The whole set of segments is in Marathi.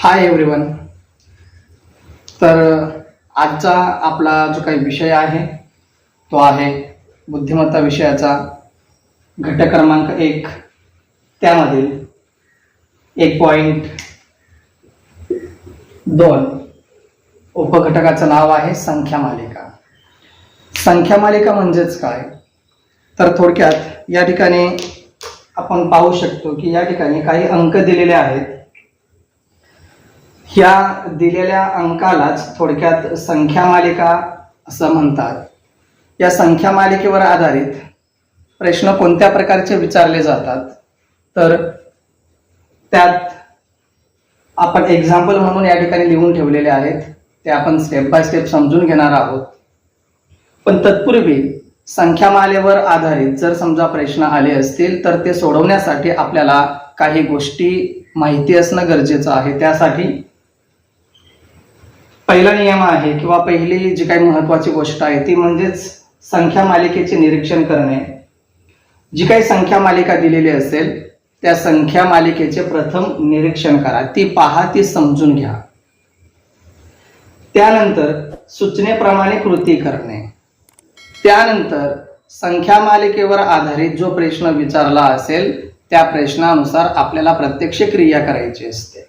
हाय एव्हरीवन तर आजचा आपला जो काही विषय आहे तो आहे बुद्धिमत्ता विषयाचा घटक क्रमांक एक. त्यामधील एक पॉइंट दोन. उपघटकाचं नाव आहे संख्या मालिका. संख्या मालिका म्हणजेच काय? तर थोडक्यात या ठिकाणी आपण पाहू शकतो की या ठिकाणी काही अंक दिलेले आहेत. ह्या दिलेल्या अंकालाच थोडक्यात संख्या मालिका असं म्हणतात. या संख्या मालिकेवर आधारित प्रश्न कोणत्या प्रकारचे विचारले जातात? तर त्यात आपण एक्झाम्पल म्हणून या ठिकाणी लिहून ठेवलेले आहेत. ते आपण स्टेप बाय स्टेप समजून घेणार आहोत. पण तत्पूर्वी संख्यामालेवर आधारित जर समजा प्रश्न आले असतील तर ते सोडवण्यासाठी आपल्याला काही गोष्टी माहिती असणं गरजेचं आहे. त्यासाठी पहिला नियम आहे किंवा पहिली जी काही महत्वाची गोष्ट आहे ती म्हणजेच संख्या मालिकेचे निरीक्षण करणे. जी काही संख्या मालिका दिलेली असेल त्या संख्या मालिकेचे प्रथम निरीक्षण करा. ती पहा ती समजून घ्या. त्यानंतर सूचनेप्रमाणे कृती करणे. त्यानंतर संख्या मालिकेवर आधारित जो प्रश्न विचारला असेल त्या प्रश्नानुसार आपल्याला प्रत्यक्ष क्रिया करायची असते.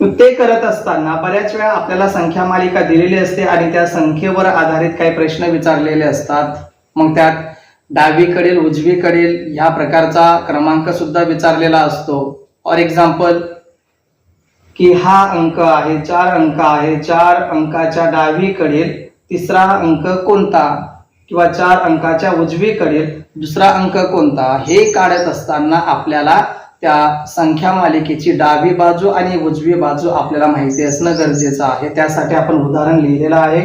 ते करत असताना बऱ्याच वेळा आपल्याला संख्या मालिका दिलेली असते आणि त्या संख्येवर आधारित काही प्रश्न विचारलेले असतात. मग त्यात डावीकडील उजवीकडील ह्या प्रकारचा क्रमांक सुद्धा विचारलेला असतो. फॉर एक्झाम्पल की हा अंक आहे चार अंक आहे चार अंकाच्या डावीकडील तिसरा अंक कोणता? किंवा चार अंकाच्या उजवीकडील दुसरा अंक कोणता? हे काढत असताना आपल्याला त्या संख्या मालिकेची डावी बाजू आणि उजवी बाजू आपल्याला माहिती असणं गरजेचं आहे. त्यासाठी आपण उदाहरण लिहिलेलं आहे.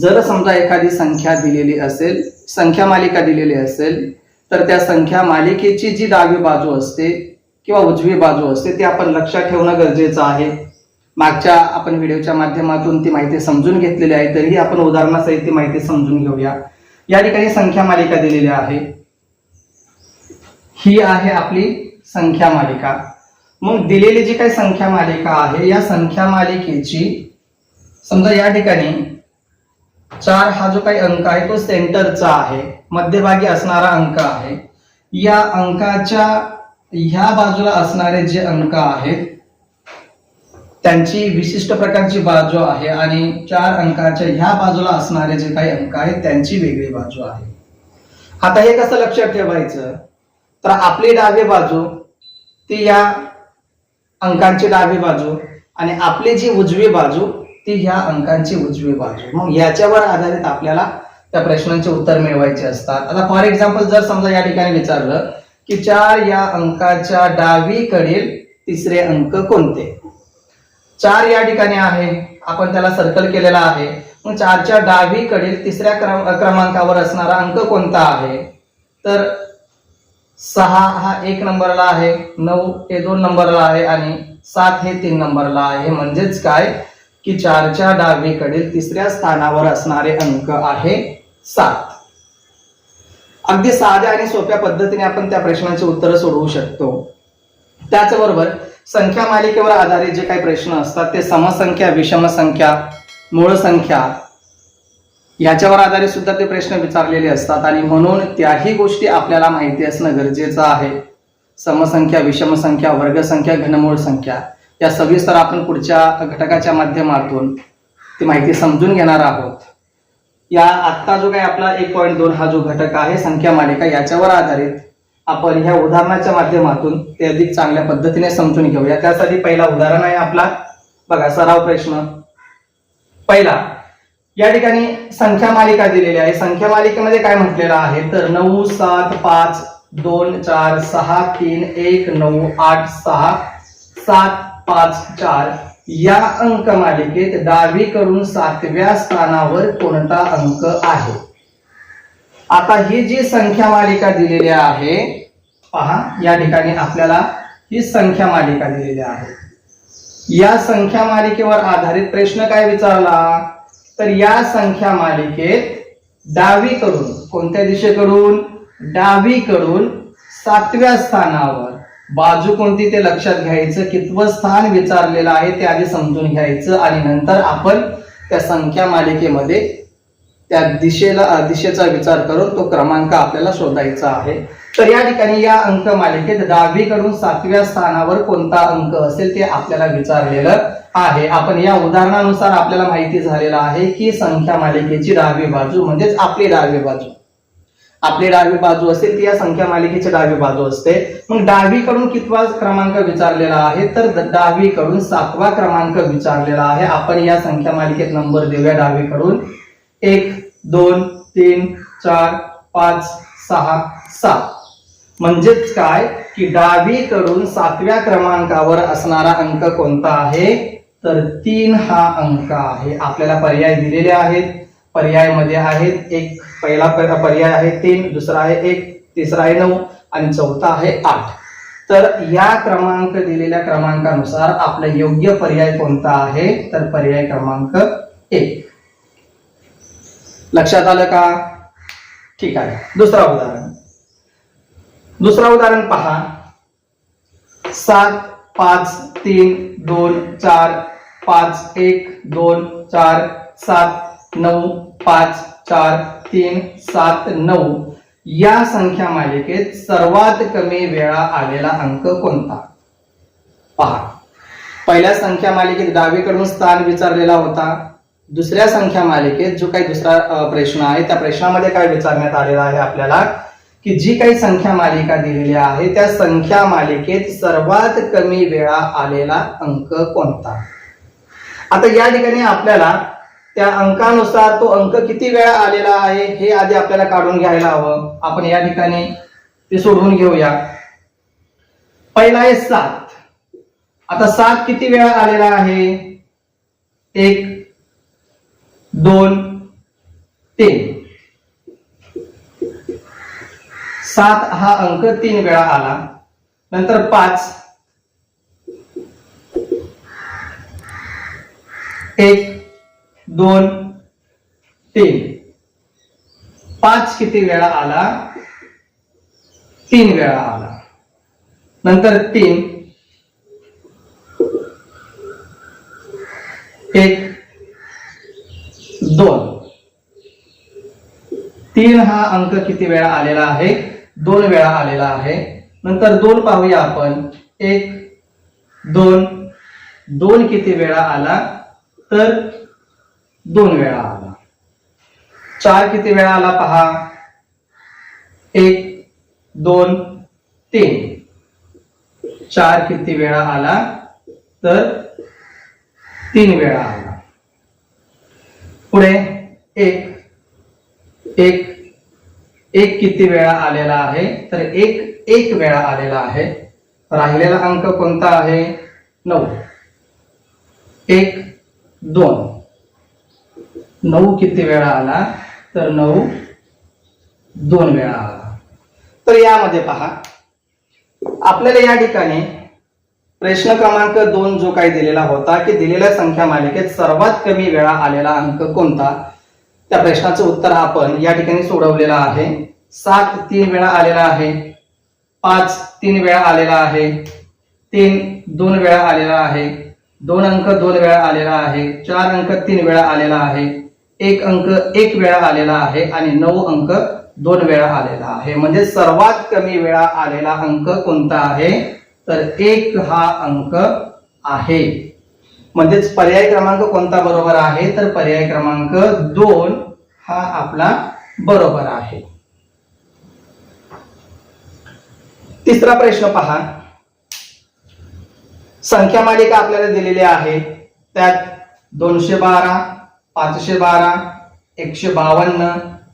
जर समजा एखादी संख्या दिलेली असेल संख्या मालिका दिलेली असेल तर त्या संख्या मालिकेची जी डावी बाजू असते किंवा उजवी बाजू असते ती आपण लक्षात ठेवणं गरजेचं आहे. मागच्या आपण व्हिडिओच्या माध्यमातून ती माहिती समजून घेतलेली आहे तरीही आपण उदाहरणासहित ती माहिती समजून घेऊया. या ठिकाणी संख्या मालिका दिलेली आहे. ही आहे आपली संख्या मालिका. मग दिलेली जी काही संख्या मालिका आहे या संख्या मालिकेची समजा या ठिकाणी चार हा जो काही अंक आहे तो सेंटरचा आहे मध्यभागी असणारा अंक आहे. या अंकाच्या ह्या बाजूला असणारे जे अंक आहेत त्यांची विशिष्ट प्रकारची बाजू आहे आणि चार अंकाच्या ह्या बाजूला असणारे जे काही अंक आहेत त्यांची वेगळी बाजू आहे. आता हे कसं लक्षात ठेवायचं? तर आपली डावी बाजू ती या अंकांची डावी बाजू आणि आपली जी उजवी बाजू ती ह्या अंकांची उजवी बाजू. मग याच्यावर आधारित आपल्याला त्या प्रश्नांचे उत्तर मिळवायचे असतात. आता फॉर एक्झाम्पल जर समजा या ठिकाणी विचारलं की चार या अंकाच्या डावीकडील तिसरे अंक कोणते? चार या ठिकाणी आहे आपण त्याला सर्कल केलेला आहे. मग चारच्या डावीकडील तिसऱ्या क्रम क्रमांकावर असणारा अंक कोणता आहे? तर सहा हा एक नंबरला आहे नऊ हे दोन नंबरला आहे आणि सात हे तीन नंबरला आहे. म्हणजेच काय? की चारच्या डावीकडील तिसऱ्या स्थानावर असणारे अंक आहे सात. अगदी साध्या आणि सोप्या पद्धतीने आपण त्या प्रश्नाचे उत्तर सोडवू शकतो. त्याचबरोबर संख्या मालिकेवर आधारित जे काही प्रश्न असतात ते समसंख्या विषमसंख्या मूळ संख्या याच्यावर आधारित सुद्धा ते प्रश्न विचारलेले असतात आणि म्हणून त्याही गोष्टी आपल्याला माहिती असणं गरजेचं आहे. समसंख्या विषमसंख्या वर्गसंख्या घनमूळ संख्या या सविस्तर आपण पुढच्या घटकाच्या माध्यमातून ती माहिती समजून घेणार आहोत. या आत्ता जो काही आपला एक पॉईंट दोन हा जो घटक आहे संख्या मालिका याच्यावर आधारित आपण ह्या उदाहरणाच्या माध्यमातून ते अधिक चांगल्या पद्धतीने समजून घेऊया. त्यासाठी पहिला उदाहरण आहे आपला. बघा सराव प्रश्न. पहिला या ठिकाणी संख्या मालिका दिलेली आहे. संख्या मालिकेमध्ये काय म्हटलेलं आहे? तर नऊ सात पाच दोन चार सहा तीन एक नऊ आठ सहा सात पाच चार या अंक मालिकेत डावीकडून सातव्या स्थानावर कोणता अंक आहे? आता ही जी संख्या मालिका दिलेली आहे पहा या ठिकाणी आपल्याला ही संख्या मालिका दिलेली आहे. या संख्या मालिकेवर आधारित प्रश्न काय विचारला? तर या संख्या मालिकेत डावीकडून कोणत्या दिशेकडून? डावीकडून सातव्या स्थानावर. बाजू कोणती ते लक्षात घ्यायचं कितवं स्थान विचारलेलं आहे ते आधी समजून घ्यायचं आणि नंतर आपण त्या संख्या मालिकेमध्ये त्या दिशेला दिशेचा विचार करून तो क्रमांक आपल्याला शोधायचा आहे. तर या ठिकाणी या अंक मालिकेत दहावीकडून सातव्या स्थानावर कोणता अंक असेल ते आपल्याला विचारलेलं आहे. आपण या उदाहरणानुसार आपल्याला माहिती झालेलं आहे की संख्या मालिकेची दहावी बाजू म्हणजेच आपली दहावी बाजू. आपली डावी बाजू असेल ती या संख्या मालिकेची डावी बाजू असते. मग डावीकडून कितवा क्रमांक विचारलेला आहे? तर डावीकडून सातवा क्रमांक विचारलेला आहे. आपण या संख्या मालिकेत नंबर देऊया डावीकडून एक दोन तीन चार पाच सहा सात. म्हणजेच काय? की डावीकडून सातव्या क्रमांकावर असणारा अंक कोणता आहे? तर तीन हा अंक आहे. आपल्याला पर्याय दिलेले आहेत. पर्यायमध्ये आहेत. एक पहिला पर्याय आहे तीन दुसरा आहे एक तिसरा आहे नऊ आणि चौथा आहे आठ. तर या क्रमांक दिलेल्या क्रमांकानुसार आपला योग्य पर्याय कोणता आहे? तर पर्याय क्रमांक एक. लक्षात आलं का? ठीक आहे. दुसरा उदाहरण. दुसरा उदाहरण पहा. सात पाच तीन दोन चार पाच एक दोन चार सात नऊ पाच चार तीन सात नऊ. या संख्या मालिकेत सर्वात कमी वेळा आलेला अंक कोणता? पहा. पहिल्या संख्या मालिकेत डावीकडून स्थान विचारलेला होता. दुसऱ्या संख्या मालिकेत जो काही दुसरा प्रश्न आहे त्या प्रश्नामध्ये काय विचारण्यात आलेला आहे आपल्याला? की जी काही संख्या मालिका दिलेली आहे त्या संख्या मालिकेत सर्वात कमी वेळा आलेला अंक कोणता? आता या ठिकाणी आपल्याला त्या अंकानुसार तो अंक किती वेळा आलेला आहे हे आधी आपल्याला काढून घ्यायला हवं. आपण या ठिकाणी ते सोडवून घेऊया. पहिला आहे सात. आता सात किती वेळा आलेला आहे? एक दोन तीन. सात हा अंक तीन वेळा आला. नंतर पाच. एक दोन तीन. पाच किती वेळा आला? तीन वेळा आला. नंतर तीन. एक दोन. तीन हा अंक किती वेळा आलेला आहे? दोन वेळा आलेला आहे. नंतर दोन पाहूया आपण. एक दोन. दोन किती वेळा आला? तर दोन वेळा आला. चार किती वेळा आला पहा? एक दोन तीन. चार किती वेळा आला? तर तीन वेळा आला. पुढे एक एक एक किती वेळा आलेला आहे? तर एक एक वेळा आलेला आहे. राहिलेला अंक कोणता आहे? नऊ. एक दोन. नऊ किती वेळा आला? तर नऊ दोन वेळा आला. तर यामध्ये पहा. आपल्याला या ठिकाणी प्रश्न क्रमांक दोन जो काही दिलेला होता की दिलेल्या संख्या मालिकेत सर्वात कमी वेळा आलेला अंक कोणता? त्या प्रश्नाचं उत्तर आपण या ठिकाणी सोडवलेलं आहे. सात तीन वेळा आलेला आहे. पाच तीन वेळा आलेला आहे. तीन दोन वेळा आलेला आहे. दोन अंक दोन वेळा आलेला आहे. चार अंक तीन वेळा आलेला आहे. एक अंक एक वेळा आलेला आहे आणि नऊ अंक दोन वेळा आलेला आहे. म्हणजे सर्वात कमी वेळा आलेला अंक कोणता आहे? तर एक हा अंक आहे. म्हणजेच पर्याय क्रमांक कोणता बरोबर आहे? तर पर्याय क्रमांक दोन हा आपला बरोबर आहे. तिसरा प्रश्न पहा. संख्या मालिका आपल्याला दिलेली आहे. त्यात दोनशे बारा पाचशे बारा एकशे बावन्न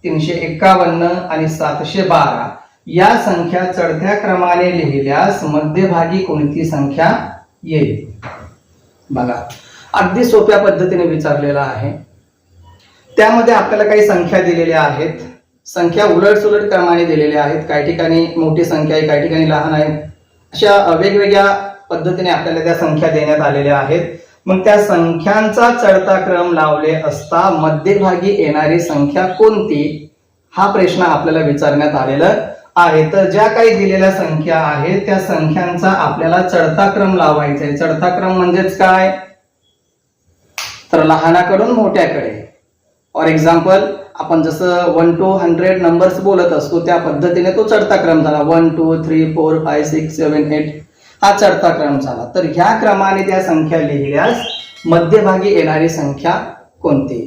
तीनशे एक्कावन्न आणि सातशे बारा. या संख्या चढत्या क्रमाने लिहिल्यास मध्यभागी कोणती संख्या येईल? बघा अगदी सोप्या पद्धतीने विचारलेला आहे. त्यामध्ये आपल्याला काही संख्या दिलेल्या आहेत. संख्या उलट सुलट क्रमाने दिलेल्या आहेत. काही ठिकाणी मोठी संख्या आहे काही ठिकाणी लहान आहे. अशा वेगवेगळ्या पद्धतीने आपल्याला त्या संख्या देण्यात आलेल्या आहेत. मग त्या संख्यांचा चढता क्रम लावले असता मध्यभागी येणारी संख्या कोणती? हा प्रश्न आपल्याला विचारण्यात आलेला आहे तर ज्या काही दिलेल्या संख्या आहेत त्या संख्यांचा आपल्याला चढता क्रम लावायचा आहे. चढता क्रम म्हणजेच काय? तर लहानाकडून मोठ्याकडे. फॉर एक्झाम्पल आपण जसं वन टू हंड्रेड नंबर्स बोलत असतो त्या पद्धतीने तो चढता क्रम झाला. One two three four five six seven eight हा चढता क्रम झाला. तर ह्या क्रमाने त्या संख्या लिहिल्यास मध्यभागी येणारी संख्या कोणती?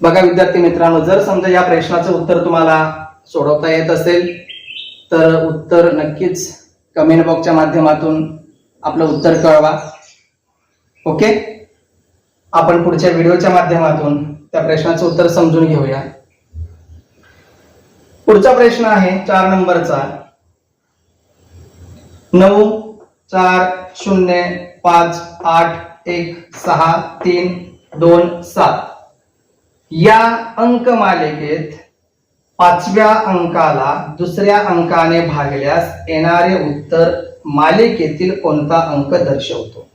बघा विद्यार्थी मित्रांनो जर समजा या प्रश्नाचं उत्तर तुम्हाला सोडवता येत असेल तर उत्तर नक्कीच कमेंट बॉक्सच्या माध्यमातून आपलं उत्तर कळवा. ओके आपण पुढच्या व्हिडिओच्या माध्यमातून त्या प्रश्नाचं उत्तर समजून घेऊया. पुढचा प्रश्न आहे चार नंबरचा. नऊ चार शून्य पाच आठ एक सहा तीन दोन सात. या अंक मालिकेत पाचव्या अंकाला दुसऱ्या अंकाने भागल्यास येणारे उत्तर मालिकेतील कोणता अंक दर्शवतो?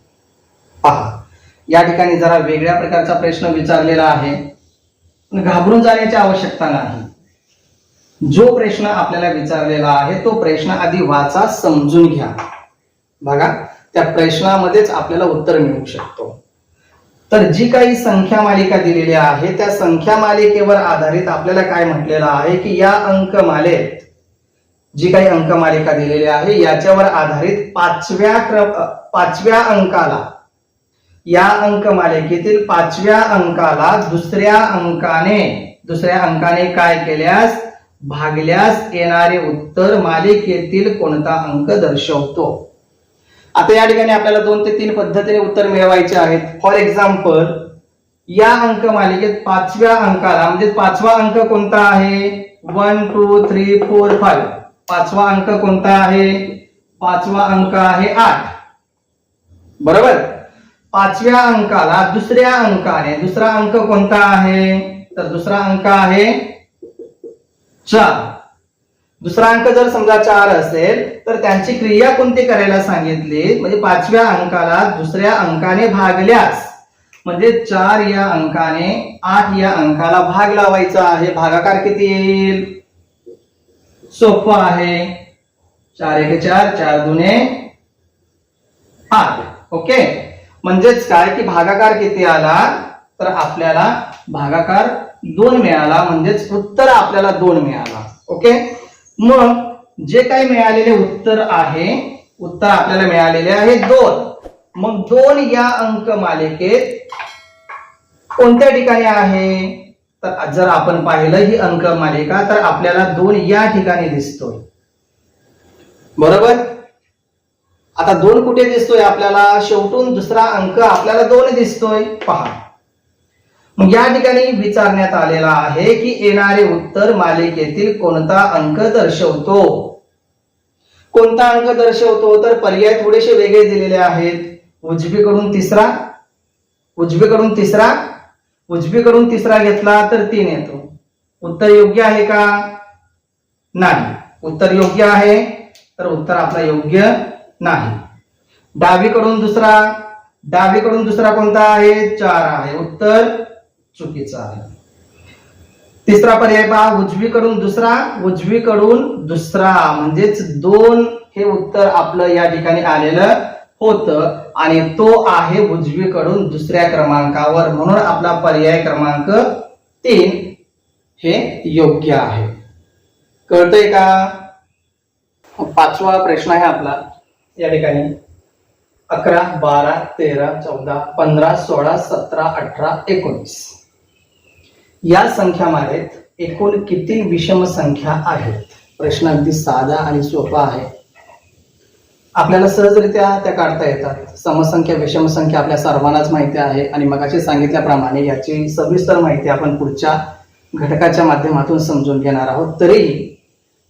पहा या ठिकाणी जरा वेगळ्या प्रकारचा प्रश्न विचारलेला आहे. घाबरून जाण्याची आवश्यकता नाही. जो प्रश्न आपल्याला विचारलेला आहे तो प्रश्न आधी वाचा समजून घ्या. बघा त्या प्रश्नामध्येच आपल्याला उत्तर मिळू शकतो. तर जी काही संख्या मालिका दिलेली आहे त्या संख्या मालिकेवर आधारित आपल्याला काय म्हटलेलं आहे की या अंकमालेत जी काही अंकमालिका दिलेली आहे याच्यावर आधारित पाचव्या क्रम पाचव्या अंकाला या अंकमालिकेतील पाचव्या अंकाला दुसऱ्या अंकाने दुसऱ्या अंकाने काय केल्यास भागल्यास येणारे उत्तर मालिकेतील कोणता अंक दर्शवतो. आता या ठिकाणी आपल्याला दोन ते तीन पद्धतीने उत्तर मिळवायचे आहेत. फॉर एक्झाम्पल या अंक मालिकेत पाचव्या अंकाला म्हणजे पाचवा अंक कोणता आहे? One two three four five पाचवा अंक कोणता आहे? पाचवा अंक आहे आठ. बरोबर? पाचव्या अंकाला दुसऱ्या अंकाने दुसरा अंक कोणता आहे? तर दुसरा अंक आहे चार. दुसरा अंक जर समजा चार असेल तर त्यांची क्रिया कोणती करायला सांगितली? म्हणजे पाचव्या अंकाला दुसऱ्या अंकाने भागल्यास. म्हणजे चार या अंकाने आठ या अंकाला भाग लावायचा आहे. भागाकार किती येईल? सोपं आहे. चार एक चार चार दुने आठ. ओके? म्हणजेच काय की भागाकार किती आला? तर आपल्याला भागाकार दोन मिळाला. म्हणजेच उत्तर आपल्याला दोन मिळाला. ओके? मग जे काही मिळालेले उत्तर आहे उत्तर आपल्याला मिळालेले आहे दोन. मग दोन या अंक मालिकेत कोणत्या ठिकाणी आहे? तर जर आपण पाहिलं ही अंक मालिका तर आपल्याला दोन या ठिकाणी दिसतोय. बरोबर? आता दोन कुठे दिसतोय आपल्याला? शेवटून दुसरा अंक आपल्याला दोन दिसतोय. पहा. मग या ठिकाणी विचारण्यात आलेला आहे की येणारे उत्तर मालिकेतील कोणता अंक दर्शवतो? कोणता अंक दर्शवतो? तर पर्याय थोडेसे वेगळे दिलेले आहेत. उजवीकडून तिसरा उजवीकडून तिसरा उजवीकडून तिसरा घेतला तर तीन येतो. उत्तर योग्य आहे का? नाही. उत्तर योग्य आहे तर उत्तर आपला योग्य नाही. डावीकडून दुसरा डावीकडून दुसरा कोणता आहे? चार आहे. उत्तर चुकीचं आहे. तिसरा पर्याय पहा उजवीकडून दुसरा उजवीकडून दुसरा. म्हणजेच दोन हे उत्तर आपलं या ठिकाणी आलेलं होतं आणि तो आहे उजवीकडून दुसऱ्या क्रमांकावर. म्हणून आपला पर्याय क्रमांक तीन हे योग्य आहे. कळतंय का? पाचवा प्रश्न आहे आपला. या ठिकाणी. अकरा बारा तेरा चौदा पंधरा सोळा सतरा अठरा एकोणीस. या संख्यामध्ये एकूण किती विषम संख्या आहेत? प्रश्न अगदी साधा आणि सोपा आहे. आपल्याला सहजरित्या त्या काढता येतात. समसंख्या विषम संख्या आपल्या सर्वांनाच माहिती आहे आणि मगाशी सांगितल्याप्रमाणे याची सविस्तर माहिती आपण पुढच्या घटकाच्या माध्यमातून समजून घेणार आहोत. तरीही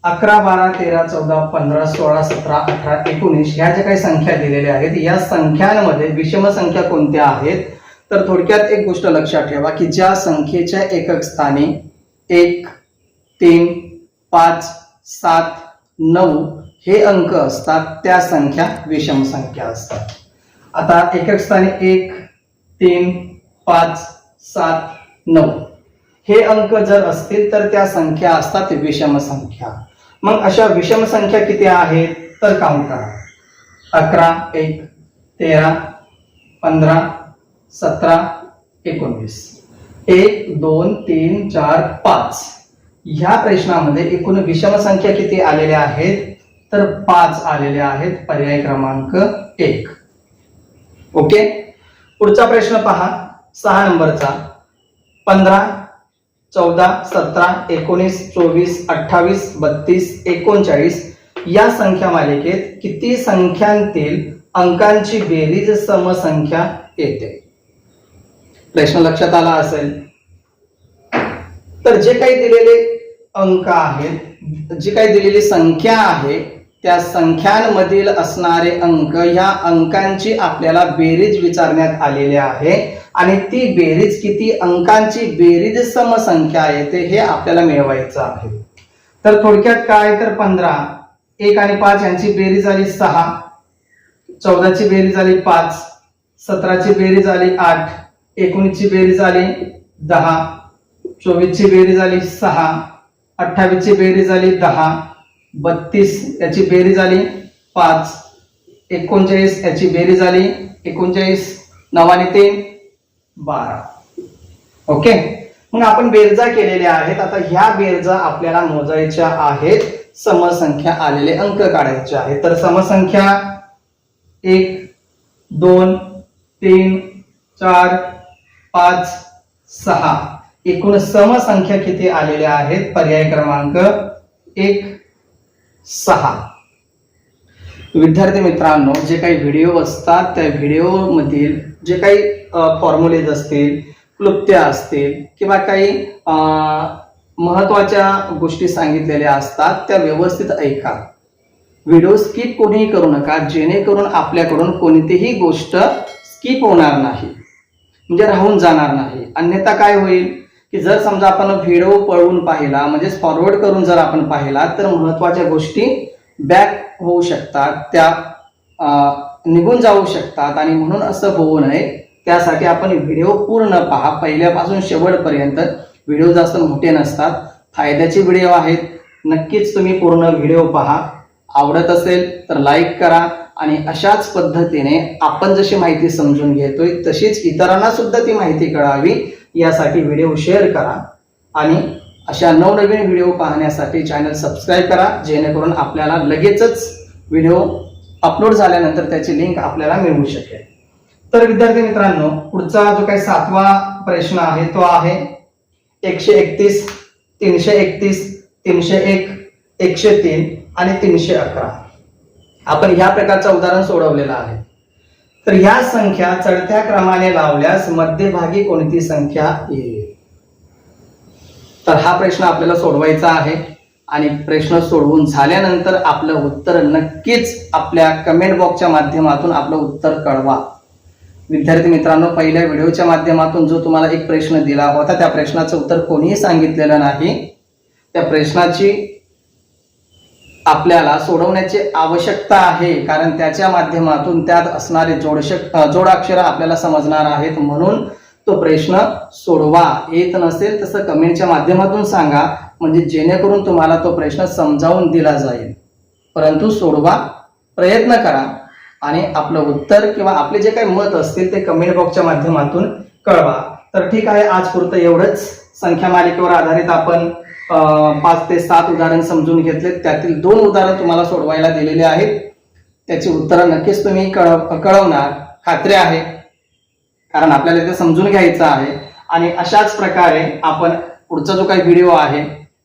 अकरा बारा तेरा चौदा पंधरा सोळा सतरा अठरा एकोणीस ह्या ज्या काही संख्या दिलेल्या आहेत या संख्यांमध्ये विषम संख्या कोणत्या आहेत? तर थोडक्यात एक गोष्ट लक्षात ठेवा की ज्या संख्येच्या एकक स्थानी एक तीन पाच सात नऊ हे अंक असतात त्या संख्या विषम संख्या असतात. आता एकक स्थानी एक तीन पाच सात नऊ हे अंक जर असतील तर त्या संख्या असतात विषम संख्या. मग अशा विषम संख्या किती आहेत तर काउंट करा. अकरा एक तेरा पंधरा सतरा एकोणवीस. एक दोन तीन चार पाच. ह्या प्रश्नामध्ये एकूण विषम संख्या किती आलेल्या आहेत? तर पाच आलेल्या आहेत पर्याय क्रमांक एक. ओके? पुढचा प्रश्न पहा. सहा नंबरचा. पंधरा चौदा सतरा एकोणीस चोवीस अठ्ठावीस बत्तीस एकोणचाळीस या संख्या मालिकेत किती संख्यांतील अंकांची बेरीज समसंख्या येते? प्रश्न लक्षात आला असेल. तर जे काही दिलेले अंक आहेत जी काही दिलेली संख्या आहे त्या संख्यांमधील असणारे अंक ह्या अंकांची आपल्याला बेरीज विचारण्यात आलेली आहे. आणि ती बेरीज किती अंकांची बेरीज समसंख्या येते हे आपल्याला मिळवायचं आहे. तर थोडक्यात काय तर पंधरा. एक आणि पाच यांची बेरीज झाली सहा. चौदाची बेरीज झाली पाच. सतराची बेरीज झाली आठ. एकोणीसची बेरीज झाली दहा. चोवीसची बेरीज झाली सहा. अठ्ठावीसची बेरीज झाली दहा. बत्तीस याची बेरीज झाली पाच. एकोणचाळीस याची बेरीज झाली एकोणचाळीस. नवाने तीन बारा. ओके? मग आपण बेरजा केलेल्या आहेत. आता ह्या बेरजा आपल्याला मोजायच्या आहेत. समसंख्या आलेले अंक काढायचे आहेत. तर समसंख्या एक दोन तीन चार पाच सहा. एकूण समसंख्या किती आलेल्या आहेत? पर्याय क्रमांक एक सहा. विद्यार्थी मित्रांनो जे काही व्हिडिओ असतात त्या व्हिडिओमधील जे काही फॉर्म्युलेज असतील क्लुप्त्या असतील किंवा काही महत्त्वाच्या महत्त्वाच्या गोष्टी सांगितलेल्या असतात त्या व्यवस्थित ऐका. व्हिडिओ स्किप कोणीही करू नका जेणेकरून आपल्याकडून कोणतीही गोष्ट स्किप होणार नाही. म्हणजे राहून जाणार नाही. अन्यथा काय होईल की जर समजा आपण व्हिडिओ पळवून पाहिला म्हणजेच फॉरवर्ड करून जर आपण पाहिला तर महत्त्वाच्या गोष्टी बॅक होऊ शकतात त्या निघून जाऊ शकतात आणि म्हणून असं होऊ नये. त्यासाठी आपण व्हिडिओ पूर्ण पहा. पहिल्यापासून शेवटपर्यंत व्हिडिओ जास्त मोठे नसतात. फायद्याचे व्हिडिओ आहेत. नक्कीच तुम्ही पूर्ण व्हिडिओ पहा. आवडत असेल तर लाईक करा. आणि अशाच पद्धतीने आपण जशी माहिती समजून घेतोय तशीच इतरांना सुद्धा ती माहिती कळावी यासाठी व्हिडिओ शेअर करा. आणि अशा नवनवीन व्हिडिओ पाहण्यासाठी चॅनल सबस्क्राईब करा जेणेकरून आपल्याला लगेचच व्हिडिओ अपलोड झाल्यानंतर त्याची लिंक आपल्याला मिळू शकेल. तर विद्यार्थी मित्रांनो पुढचा जो काही सातवा प्रश्न आहे तो आहे एकशे एकतीस तीनशे एकतीस तीनशे एक एकशे तीन आणि तीनशे अकरा. आपण ह्या प्रकारचं उदाहरण सोडवलेलं आहे. तर ह्या संख्या चढत्या क्रमाने लावल्यास मध्यभागी कोणती संख्या येईल? तर हा प्रश्न आपल्याला सोडवायचा आहे आणि प्रश्न सोडवून झाल्यानंतर आपलं उत्तर नक्कीच आपल्या कमेंट बॉक्सच्या माध्यमातून आपलं उत्तर कळवा. विद्यार्थी मित्रांनो पहिल्या व्हिडिओच्या माध्यमातून जो तुम्हाला एक प्रश्न दिला होता त्या प्रश्नाचं उत्तर कोणीही सांगितलेलं नाही. त्या प्रश्नाची आपल्याला सोडवण्याची आवश्यकता आहे कारण त्याच्या माध्यमातून त्यात असणारे जोडशक जोडाक्षर आपल्याला समजणार आहेत. म्हणून तो प्रश्न सोडवा. येत नसेल तसं कमेंटच्या माध्यमातून सांगा म्हणजे जेणेकरून तुम्हाला तो प्रश्न समजावून दिला जाईल. परंतु सोडवा प्रयत्न करा. आणि आपलं उत्तर किंवा आपले जे काही मत असतील ते कमेंट बॉक्सच्या माध्यमातून कळवा. तर ठीक आहे आज पुरतं एवढंच. संख्या मालिकेवर आधारित आपण पाच ते सात उदाहरण समजून घेतले त्यातील दोन उदाहरण तुम्हाला सोडवायला दिलेले आहेत. त्याची उत्तरं नक्कीच तुम्ही कळव कळवणार. खात्री आहे. कारण आपल्याला ते समजून घ्यायचं आहे. आणि अशाच प्रकारे आपण पुढचा जो काही व्हिडिओ आहे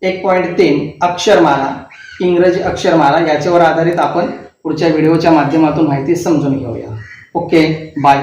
एक पॉईंट तीन अक्षरमाला इंग्रजी अक्षरमाला याच्यावर आधारित आपण पुढच्या व्हिडिओच्या माध्यमातून माहिती समजून घेऊया. Okay bye